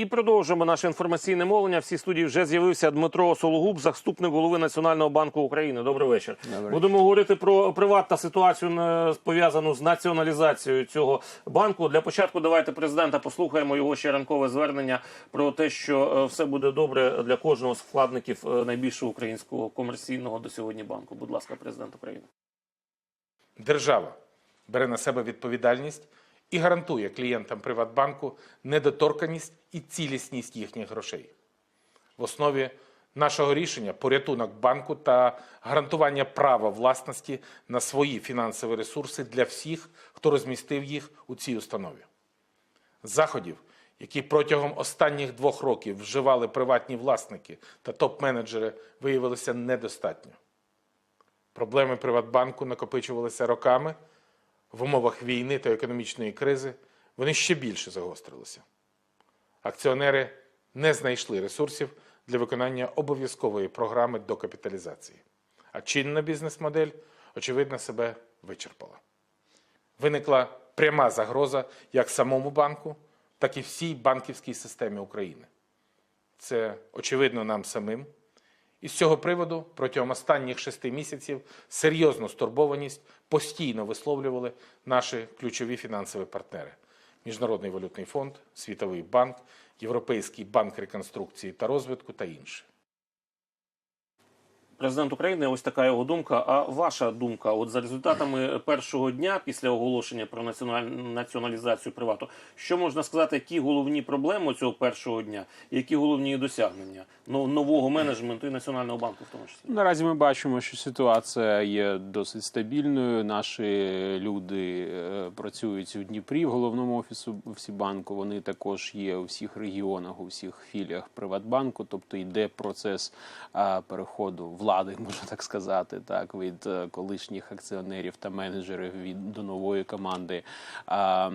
І продовжуємо наше інформаційне мовлення. В цій студії вже з'явився Дмитро Сологуб, заступник голови Національного банку України. Добрий вечір. Добрий. Будемо говорити про приватну ситуацію, пов'язану з націоналізацією цього банку. Для початку давайте президента послухаємо його ще ранкове звернення про те, що е, все буде добре для кожного з вкладників е, найбільшого українського комерційного до сьогодні банку. Будь ласка, президент України. Держава бере на себе відповідальність і гарантує клієнтам Приватбанку недоторканість і цілісність їхніх грошей. В основі нашого рішення порятунок банку та гарантування права власності на свої фінансові ресурси для всіх, хто розмістив їх у цій установі. Заходів, які протягом останніх двох років вживали приватні власники та топ-менеджери, виявилося недостатньо. Проблеми Приватбанку накопичувалися роками. В умовах війни та економічної кризи вони ще більше загострилися. Акціонери не знайшли ресурсів для виконання обов'язкової програми докапіталізації. А чинна бізнес-модель, очевидно, себе вичерпала. Виникла пряма загроза як самому банку, так і всій банківській системі України. Це очевидно нам самим. І з цього приводу протягом останніх шести місяців серйозну стурбованість постійно висловлювали наші ключові фінансові партнери: Міжнародний валютний фонд, Світовий банк, Європейський банк реконструкції та розвитку та інші. Президент України, ось така його думка. А ваша думка? От за результатами першого дня після оголошення про національ- націоналізацію привату, що можна сказати, які головні проблеми цього першого дня, які головні досягнення ну, нового менеджменту і національного банку, в тому числі? Наразі ми бачимо, що ситуація є досить стабільною. Наші люди е, працюють у Дніпрі, в головному офісу банку. Вони також є у всіх регіонах, у всіх філіях Приватбанку. Тобто йде процес переходу влади, можна так сказати, так від е, колишніх акціонерів та менеджерів від до нової команди. А,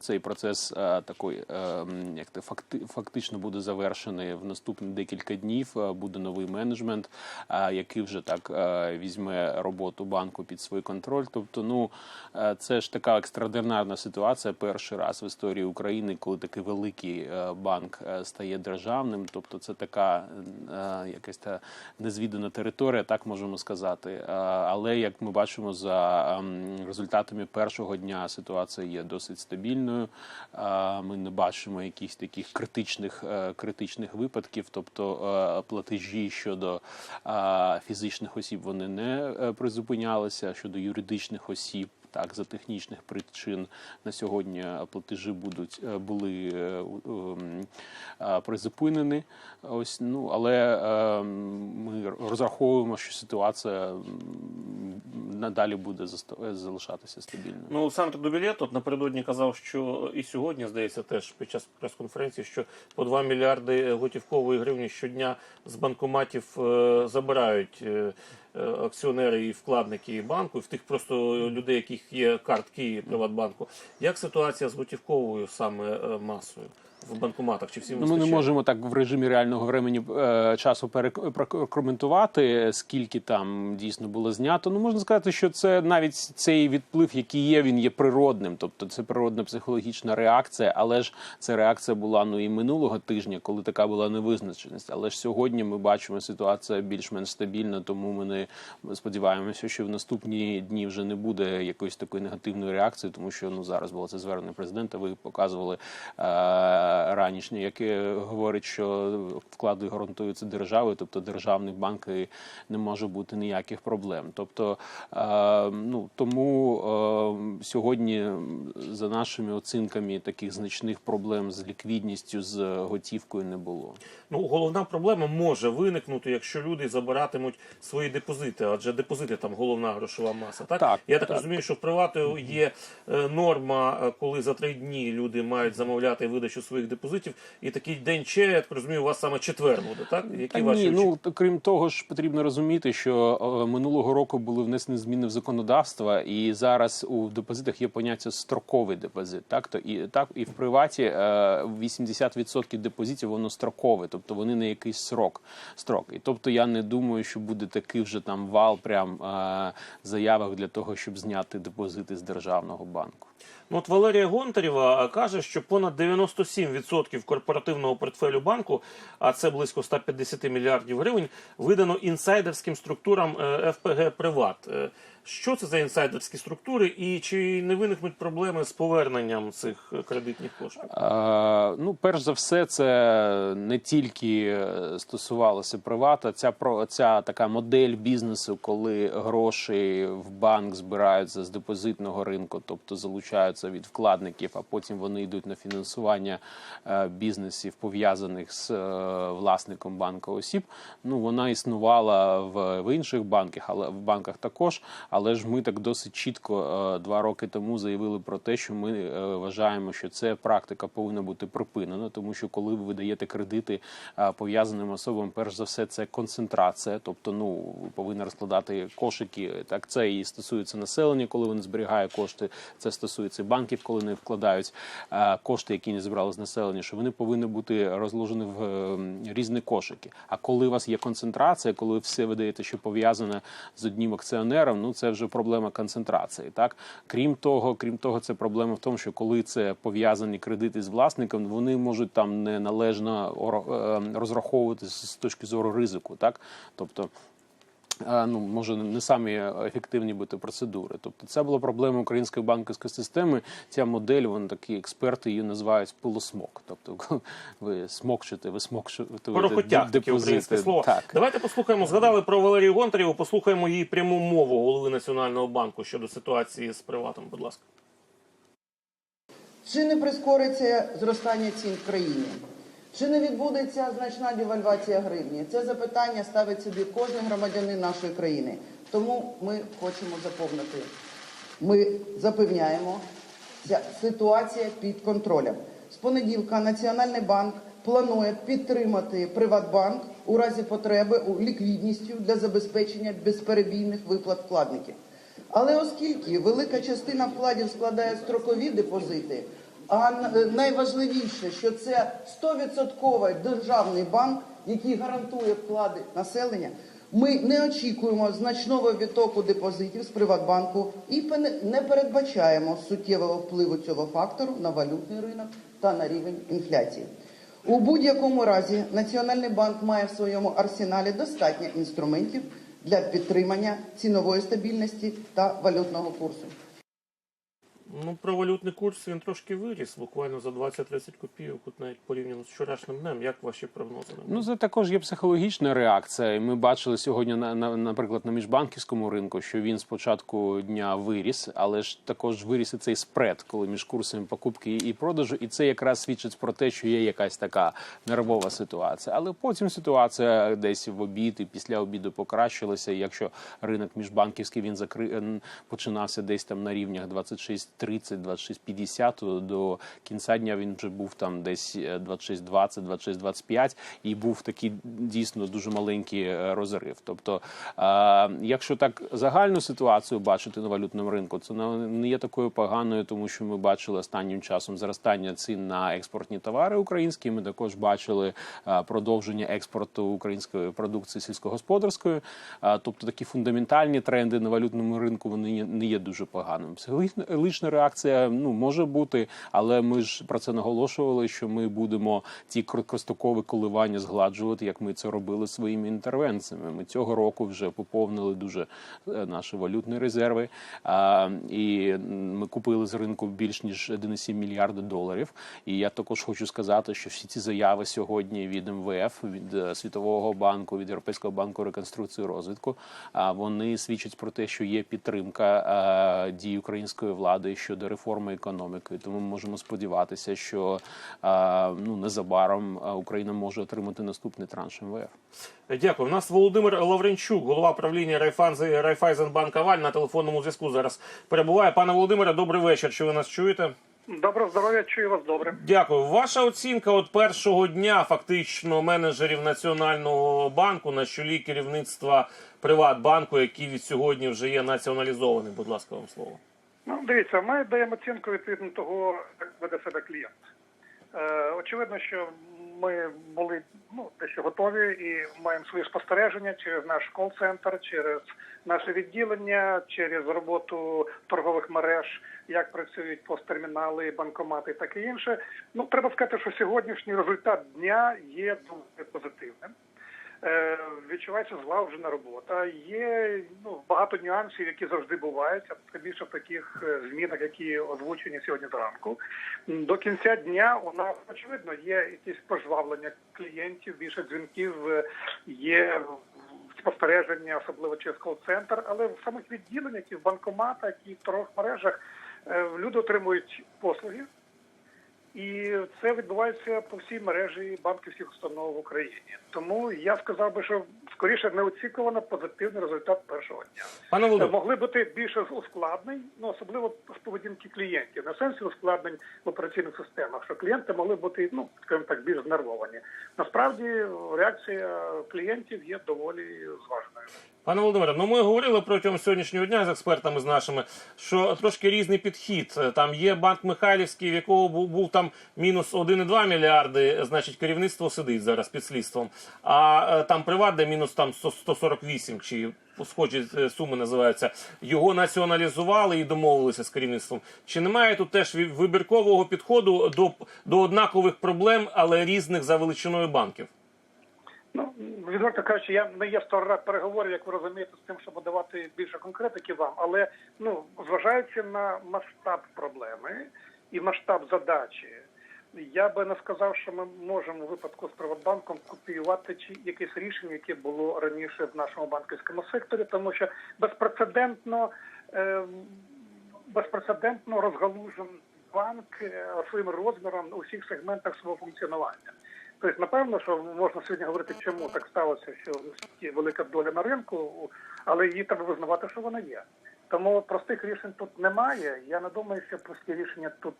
цей процес а, такий, е, як факти, фактично буде завершений в наступні декілька днів. Е, Буде новий менеджмент, який вже так е, візьме роботу банку під свій контроль. Тобто, ну е, це ж така екстраординарна ситуація. Перший раз в історії України, коли такий великий е, банк е, стає державним. Тобто, це така е, якась та незвідана територія, так можемо сказати. Е, Але як ми бачимо за ем, результатами першого дня, ситуація є досить стабільною. Е, Ми не бачимо якихось таких критичних е, критичних випадків, тобто платежі щодо фізичних осіб вони не призупинялися щодо юридичних осіб. Так, за технічних причин на сьогодні е, платежі будуть е, були е, ем, призупинені. Ось ну але е, ми розраховуємо, що ситуація надалі буде залишатися стабільною. Ну, Олександр Дубілєт от напередодні казав, що і сьогодні, здається, теж під час прес-конференції, що по 2 мільярди готівкової гривні щодня з банкоматів забирають акціонери і вкладники банку, і в тих просто людей, яких є картки Приватбанку. Як ситуація з готівковою саме е, масою в банкоматах? Чи всім Ну, ми не можемо так в режимі реального времени е, часу прокоментувати, скільки там дійсно було знято. Ну можна сказати, що це навіть цей відплив, який є, він є природним. Тобто це природна психологічна реакція, але ж ця реакція була ну і минулого тижня, коли така була невизначеність. Але ж сьогодні ми бачимо ситуація більш-менш стабільна, тому ми не сподіваємося, що в наступні дні вже не буде якоїсь такої негативної реакції, тому що ну зараз було це звернення президента. Ви показували е, ранішнє, яке говорить, що вклади гарантуються державою, тобто державний банк не може бути ніяких проблем. Тобто, е, ну тому е, сьогодні, за нашими оцінками, таких значних проблем з ліквідністю, з готівкою не було. Ну, головна проблема може виникнути, якщо люди забиратимуть свої депозити, адже депозити там головна грошова маса. Так, Так, я так, так. розумію, що в привату є е, норма, коли за три дні люди мають замовляти видачу своїх депозитів, і такий день ще, я так розумію, у вас саме четвер буде, так? Які Та ваші ні, очі- ну крім того ж, потрібно розуміти, що е, минулого року були внесені зміни в законодавство, і зараз у депозитах є поняття строковий депозит. Так то і так і в приваті е, 80% депозитів воно строкове, тобто вони на якийсь срок. Строк. І тобто я не думаю, що буде такий вже там вал прям е, заявок для того, щоб зняти депозити з державного банку. Ну, от Валерія Гонтарєва каже, що понад 97% корпоративного портфелю банку, а це близько 150 мільярдів гривень, видано інсайдерським структурам е, ФПГ Приват. Що це за інсайдерські структури, і чи не виникнуть проблеми з поверненням цих кредитних коштів? Е, Ну, перш за все, це не тільки е, стосувалося привата. Ця про ця така модель бізнесу, коли гроші в банк збираються з депозитного ринку, тобто залучаються від вкладників, а потім вони йдуть на фінансування е, бізнесів, пов'язаних з е, власником банку осіб. Ну вона існувала в, в інших банках, але в банках також. Але ж ми так досить чітко е, два роки тому заявили про те, що ми е, вважаємо, що це практика повинна бути припинена, тому що коли ви видаєте кредити е, пов'язаним особам, перш за все, це концентрація, тобто ну повинна розкладати кошики. Так це і стосується населення, коли вони зберігає кошти. Це стосується банків, коли вони вкладають кошти, які не зібрали з населення, що вони повинні бути розложені в різні кошики. А коли у вас є концентрація, коли все видаєте, що пов'язане з одним акціонером, ну це вже проблема концентрації. Так крім того, крім того, це проблема в тому, що коли це пов'язані кредити з власником, вони можуть там неналежно е, розраховувати з точки зору ризику. Так, тобто. Ну, може не самі ефективні бути процедури. Тобто, це була проблема української банківської системи. Ця модель, вони такі експерти її називають пилосмок. Тобто, ви смокчете, ви смокчете Порохотяг, таке українське слово. Так. Давайте послухаємо. Згадали про Валерію Гонтарєву, послухаємо її пряму мову голови Національного банку щодо ситуації з приватом. Будь ласка. Чи не прискориться зростання цін в країні? Чи не відбудеться значна девальвація гривні? Це запитання ставить собі кожен громадянин нашої країни. Тому ми хочемо заповнити. Ми запевняємо, ця ситуація під контролем. З понеділка Національний банк планує підтримати Приватбанк у разі потреби у ліквідністю для забезпечення безперебійних виплат вкладників. Але оскільки велика частина вкладів складає строкові депозити, а найважливіше, що це 100% державний банк, який гарантує вклади населення, ми не очікуємо значного відтоку депозитів з Приватбанку і не передбачаємо суттєвого впливу цього фактору на валютний ринок та на рівень інфляції. У будь-якому разі Національний банк має в своєму арсеналі достатньо інструментів для підтримання цінової стабільності та валютного курсу. Ну, про валютний курс він трошки виріс, буквально за 20-30 копійок, от навіть порівняно з вчорашнім днем. Як ваші прогнози? Ну, це також є психологічна реакція. Ми бачили сьогодні, на, на, наприклад, на міжбанківському ринку, що він з початку дня виріс, але ж також виріс і цей спред, коли між курсами покупки і продажу. І це якраз свідчить про те, що є якась така нервова ситуація. Але потім ситуація десь в обід і після обіду покращилася. І Якщо ринок міжбанківський він закри... починався десь там на рівнях 26.30, 26.50, то до кінця дня він вже був там десь е, 26.20, 26.25 і був такий дійсно дуже маленький е, розрив. Тобто, е, якщо так загальну ситуацію бачити на валютному ринку, це не- є такою поганою, тому що ми бачили останнім часом зростання цін на експортні товари українські. Ми також бачили е, продовження експорту української продукції сільськогосподарської. Тобто такі фундаментальні тренди на валютному ринку вони не є дуже поганими. Психологічна реакція ну може бути, але ми ж про це наголошували, що ми будемо ті короткострокові коливання згладжувати, як ми це робили своїми інтервенціями. Ми цього року вже поповнили дуже е, наші валютні резерви. А, і ми купили з ринку більш ніж 1,7 мільярда доларів. І я також хочу сказати, що всі ці заяви сьогодні від МВФ, від е, Світового банку, від Європейського банку реконструкції і розвитку, а вони свідчать про те, що є підтримка е, дій української влади щодо реформи економіки. Тому ми можемо сподіватися, що ну незабаром Україна може отримати наступний транш МВФ. Дякую. У нас Володимир Лавренчук, голова правління Райфанзи Райфайзенбанк Аваль на телефонному зв'язку зараз перебуває. Пане Володимире, добрий вечір. Чи ви нас чуєте? Доброго здоров'я, чую вас добре. Дякую. Ваша оцінка от першого дня фактично менеджерів Національного банку на чолі керівництва Приватбанку, який від сьогодні вже є націоналізований. Будь ласка, вам слово. Ну, дивіться, ми даємо оцінку відповідно того, як веде себе клієнт. Е, очевидно, що ми були ну, дещо готові і маємо свої спостереження через наш кол-центр, через наше відділення, через роботу торгових мереж, як працюють посттермінали, банкомати і таке інше. Ну, треба сказати, що сьогоднішній результат дня є дуже позитивним. Е, відчувається злагоджена робота. Є ну, багато нюансів, які завжди бувають, а це більше в таких е, змінах, які озвучені сьогодні зранку. До кінця дня у нас очевидно є якісь пожвавлення клієнтів, більше дзвінків, е, є спостереження, особливо через кол-центр, але в самих відділеннях і в банкоматах і в торгових мережах люди отримують послуги. І це відбувається по всій мережі банківських установ в Україні. Тому я сказав би, що скоріше неоцікувано позитивний результат першого дня. Пане Володимире, Могли бути більше ускладнень, ну особливо з поведінки клієнтів, на сенсі ускладнень в операційних системах, що клієнти могли бути, ну скажімо так, більш знервовані. Насправді реакція клієнтів є доволі зваженою. Пане Володимире, ну ми говорили протягом сьогоднішнього дня з експертами з нашими, що трошки різний підхід. Там є банк Михайлівський, в якого був, був там мінус 1,2 мільярди, значить керівництво сидить зараз під слідством. А е, там Приват, де мінус там 100 148 чи схожі е, суми називаються. Його націоналізували і домовилися з керівництвом. Чи немає тут теж вибіркового підходу до, до однакових проблем, але різних за величиною банків? Ну відверто кажучи, я не є сторона переговорів, як ви розумієте, з тим, щоб давати більше конкретики вам. Але ну зважаючи на масштаб проблеми і масштаб задачі, я би не сказав, що ми можемо у випадку з Приватбанком копіювати чи якесь рішення, яке було раніше в нашому банківському секторі, тому що безпрецедентно е, безпрецедентно розгалужен банк е, своїм розміром у всіх сегментах свого функціонування. Тобто, напевно, що можна сьогодні говорити, чому так сталося, що є велика доля на ринку, але її треба визнавати, що вона є. Тому простих рішень тут немає. Я не думаю, що прості рішення тут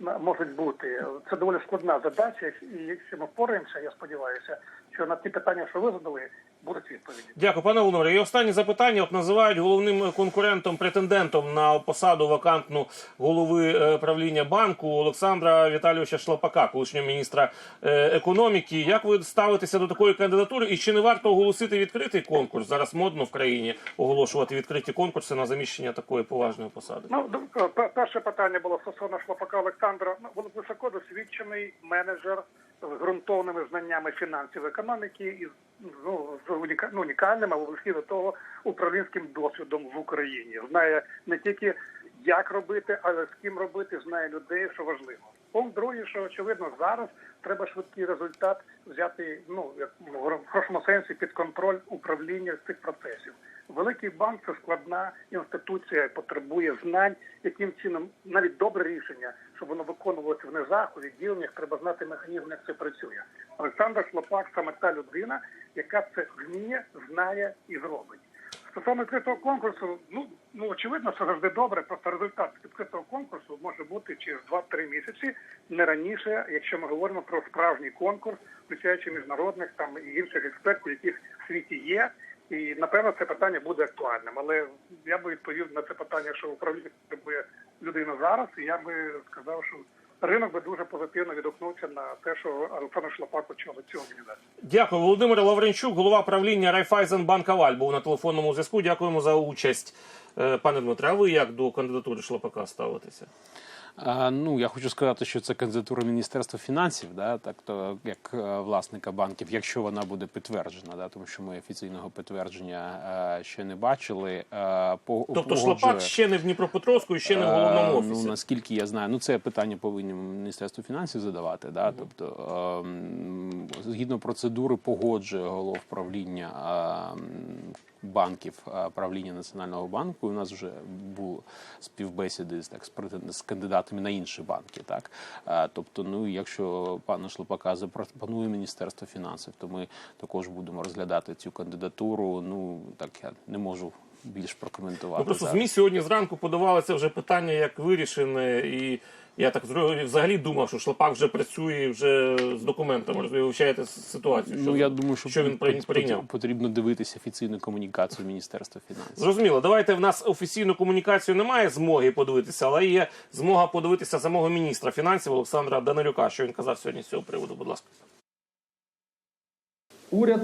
можуть бути. Це доволі складна задача, і якщо ми впораємося, я сподіваюся, що на ті питання, що ви задали, будуть відповіді. Дякую, пане Володимире. І останнє запитання. От називають головним конкурентом, претендентом на посаду вакантну голови е, правління банку Олександра Віталійовича Шлапака, колишнього міністра е, економіки. Як ви ставитеся до такої кандидатури? І чи не варто оголосити відкритий конкурс? Зараз модно в країні оголошувати відкриті конкурси на заміщення такої поважної посади. Ну, перше питання було стосовно Шлапака Олександра. Ну, високо досвідчений менеджер з ґрунтовними знаннями фінансів економіки і ну, з уніка- унікальним, але близькі до того управлінським досвідом в Україні. Знає не тільки як робити, але з ким робити, знає людей, що важливо. Пункт другий, що очевидно зараз треба швидкий результат взяти, ну як в хорошому сенсі під контроль управління цих процесів. Великий банк це складна інституція, потребує знань, яким чином навіть добре рішення, щоб воно виконувалося в низах, у відділеннях, треба знати механізм, як це працює. Олександр Шлопак саме та людина, яка це вміє, знає і зробить. Стосовно відкритого конкурсу, ну ну очевидно, це завжди добре. Просто результат відкритого конкурсу може бути через 2-3 місяці, не раніше, якщо ми говоримо про справжній конкурс, включаючи міжнародних там і інших експертів, яких в світі є. І напевно це питання буде актуальним. Але я би відповів на це питання, що управління потребує людина зараз, і я би сказав, що ринок би дуже позитивно відгукнувся на те, що Олександр Шлапак очолить цю організацію. Дякую, Володимир Лавренчук, голова правління Райфайзен Аваль, був на телефонному зв'язку. Дякуємо за участь. Е, Пане Дмитре, а ви як до кандидатури Шлапака ставитеся? Ну, я хочу сказати, що це кандидатура Міністерства фінансів, да, так то як е, власника банків, якщо вона буде підтверджена, да, тому що ми офіційного підтвердження е, ще не бачили. Е, по, Тобто Шлапак ще не в Дніпропетровську і ще не в головному Е, офісі. Ну, наскільки я знаю, ну це питання повинні Міністерство фінансів задавати. Да? Тобто, ем, згідно процедури, погоджує голов правління ем, банків е, правління Національного банку. У нас вже були співбесіди з так з кандидатами на інші банки. Так Е, тобто, ну якщо пана Шлопака запропонує Міністерство фінансів, то ми також будемо розглядати цю кандидатуру. Ну так я не можу більш прокоментувати. Ну просто. ЗМІ сьогодні зранку подавали це вже питання як вирішене, і я так взагалі думав, що Шлапак вже працює вже з документами. Ви вивчаєте с- ситуацію. Ну, я думаю, що, що він прийняв. потрібно дивитися офіційну комунікацію Міністерства фінансів. Зрозуміло, давайте в нас офіційну комунікацію немає змоги подивитися, але є змога подивитися самого міністра фінансів Олександра Данилюка, що він казав сьогодні з цього приводу. Будь ласка. Уряд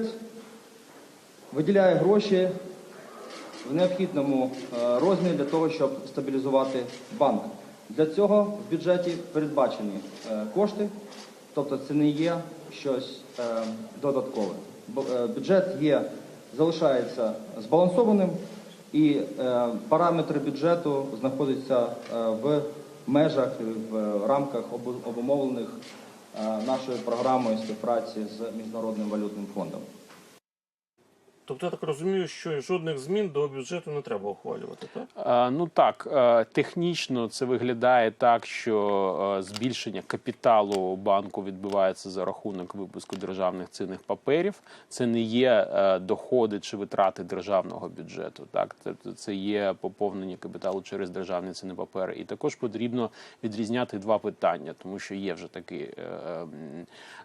виділяє гроші в необхідному е, розмірі для того, щоб стабілізувати банк. Для цього в бюджеті передбачені е, кошти, тобто це не є щось е, додаткове. Е, Бюджет є, залишається збалансованим, і параметри бюджету знаходяться в межах, в рамках обумовлених нашою програмою співпраці з Міжнародним валютним фондом. Тобто я так розумію, що жодних змін до бюджету не треба ухвалювати, так? Е, Ну так, е, технічно це виглядає так, що е, збільшення капіталу банку відбувається за рахунок випуску державних цінних паперів. Це не є доходи чи витрати державного бюджету. Так, це є поповнення капіталу через державні цінні папери. І також потрібно відрізняти два питання, тому що є вже такі е,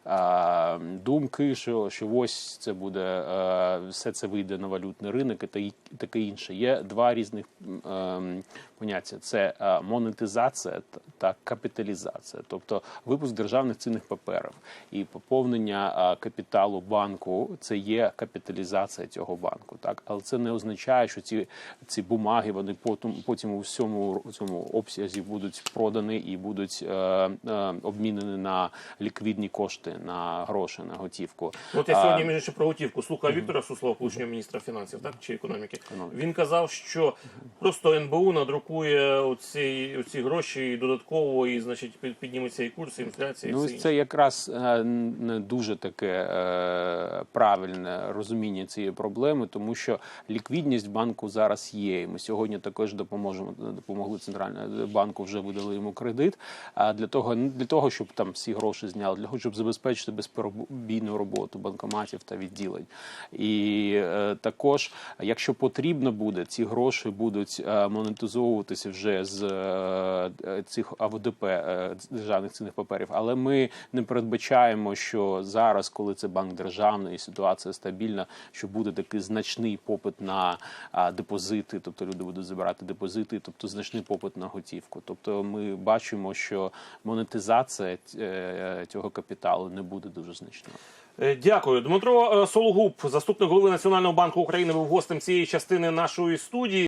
е, думки, що, що ось це буде е, все це вийде на валютний ринок і таке інше. Є два різних ем, поняття: це е, монетизація та- та капіталізація, тобто випуск державних цінних паперів і поповнення е, капіталу банку. Це є капіталізація цього банку. Так, але це не означає, що ці, ці бумаги вони потім потім у всьому цьому обсязі будуть продані і будуть е, е, обмінені на ліквідні кошти, на гроші, на готівку. От я А, сьогодні між іншим, про готівку слухав Віктора Суслова, колишнього міністра фінансів, так чи економіки. Він казав, що просто НБУ надрукує оці, оці гроші і додатково, і значить підніметься і курс, і інфляція, і Ну, все ось інше. це якраз е, не дуже таке е, правильне розуміння цієї проблеми, тому що ліквідність банку зараз є. І ми сьогодні також допоможемо допомогли центральному банку, вже видали йому кредит. А для того для того, щоб там всі гроші зняли, для того, щоб забезпечити безперебійну роботу банкоматів та відділень. І е, також, якщо потрібно буде, ці гроші будуть е, монетизовуватися вже з е, цих АВДП державних цінних паперів. Але ми не передбачаємо, що зараз, коли це банк державний ситуація стабільна, що буде такий значний попит на депозити, тобто люди будуть забирати депозити, тобто значний попит на готівку. Тобто, ми бачимо, що монетизація цього капіталу не буде дуже значною. Е, Дякую. Дмитро е, Сологуб, заступник голови Національного банку України, був гостем цієї частини нашої студії.